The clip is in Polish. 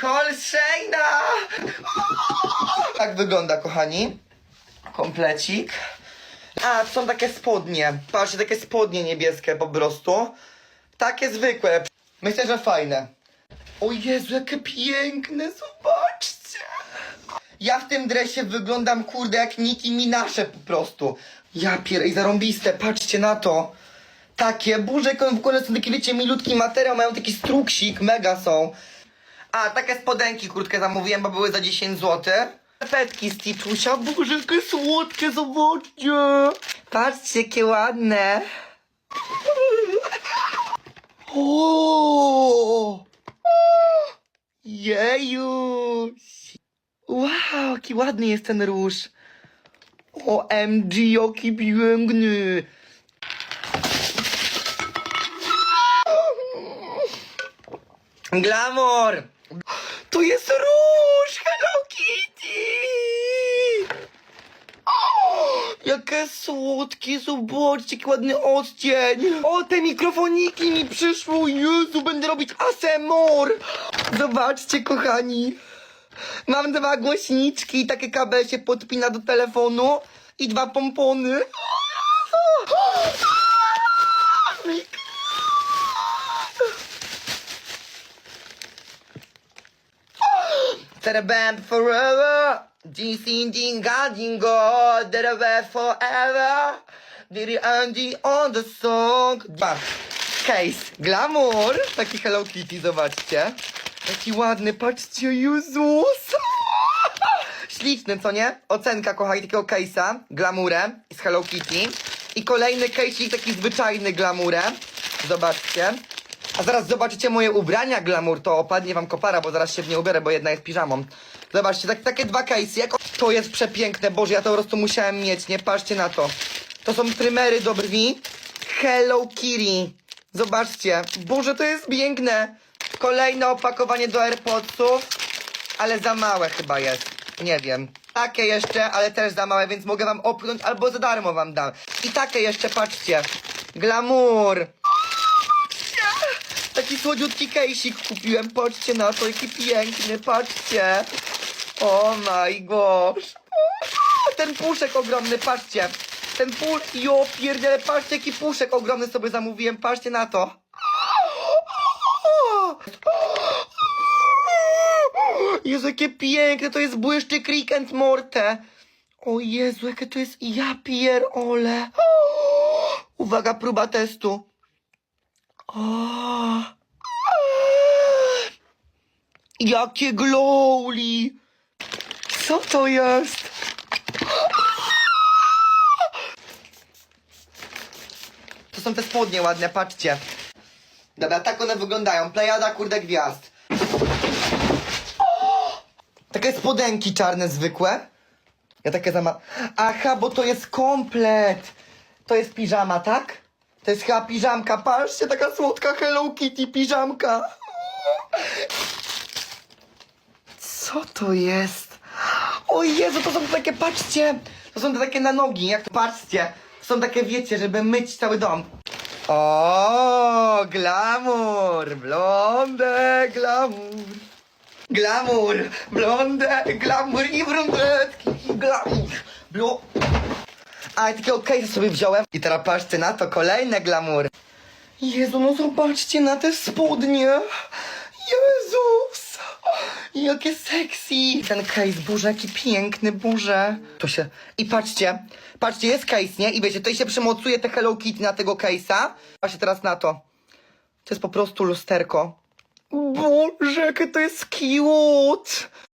Holszejna! Tak wygląda, kochani. Komplecik. A, to są takie spodnie. Patrzcie, takie spodnie niebieskie po prostu. Takie zwykłe. Myślę, że fajne. O Jezu, jakie piękne, zobaczcie. Ja w tym dresie wyglądam, kurde, jak Nicki Minasze po prostu. Ja pier... i zarąbiste, patrzcie na to. Takie, burze, w ogóle są takie, wiecie, milutki materiał, mają taki struksik, mega są. A, takie spodenki krótkie zamówiłem, bo były za 10 zł. Fetki z Titusia, boże, jakie słodkie, zobaczcie. Patrzcie, jakie ładne. O! Jejuś! Wow, jaki ładny jest ten róż. OMG, jaki piękny. Glamour! Jest róż Hello Kitty! O, jakie słodkie, zobaczcie, ładny odcień. O, te mikrofoniki mi przyszło, Jezu, będę robić ASMR. Zobaczcie, kochani. Mam dwa głośniczki, takie kabel się podpina do telefonu i dwa pompony. Terabam forever, DC dinga dingo, terabam forever, Diddy Andy on the song. Ba. Case, glamour, taki Hello Kitty, zobaczcie. Jaki ładny, patrzcie, Jezus. Śliczny, co nie? Ocenka, kochani, takiego case'a, glamurem z Hello Kitty. I kolejny case'ik, taki zwyczajny glamurem. Zobaczcie. A zaraz zobaczycie moje ubrania glamour, to opadnie wam kopara, bo zaraz się w nie ubiorę, bo jedna jest piżamą. Zobaczcie, tak, takie dwa case'y, jak to jest przepiękne, Boże, ja to po prostu musiałem mieć, nie? Patrzcie na to. To są trymery do brwi. Hello Kitty. Zobaczcie, Boże, to jest piękne. Kolejne opakowanie do AirPodsów, ale za małe chyba jest. Nie wiem. Takie jeszcze, ale też za małe, więc mogę wam opchnąć albo za darmo wam dam. I takie jeszcze, patrzcie. Glamour. Taki słodziutki kejsik kupiłem, patrzcie na to, jaki piękny, patrzcie. Oh my gosh. Ten puszek ogromny, patrzcie. Ten pusz, jo pierdziele, patrzcie jaki puszek ogromny sobie zamówiłem, patrzcie na to. Jezu, jakie piękne, to jest błyszczyk Rick and Morte. O Jezu, jakie to jest, ja pierole. Uwaga, próba testu. O. Jakie glowly! Co to jest? To są te spodnie ładne, patrzcie. Dobra, tak one wyglądają. Plejada, kurde, gwiazd. Takie spodenki czarne, zwykłe. Ja takie zama... Aha, bo to jest komplet. To jest piżama, tak? To jest chyba piżamka. Patrzcie, taka słodka Hello Kitty piżamka. Co to jest? O Jezu, to są takie, patrzcie. To są te takie na nogi, jak to, patrzcie. Są takie, wiecie, żeby myć cały dom. O, glamour, blonde, glamour. Glamour, blonde, glamour i brunetki, glamour, blo... A, i takiego case'a sobie wziąłem. I teraz patrzcie na to, kolejne glamour. Jezu, no zobaczcie na te spodnie. Jezus! Jakie sexy! Ten case, Boże, jaki piękny, Boże. To się... I patrzcie, patrzcie, jest case, nie? I wiecie, tutaj się przymocuje te Hello Kitty na tego case'a. Patrzcie teraz na to. To jest po prostu lusterko. Boże, jakie to jest cute!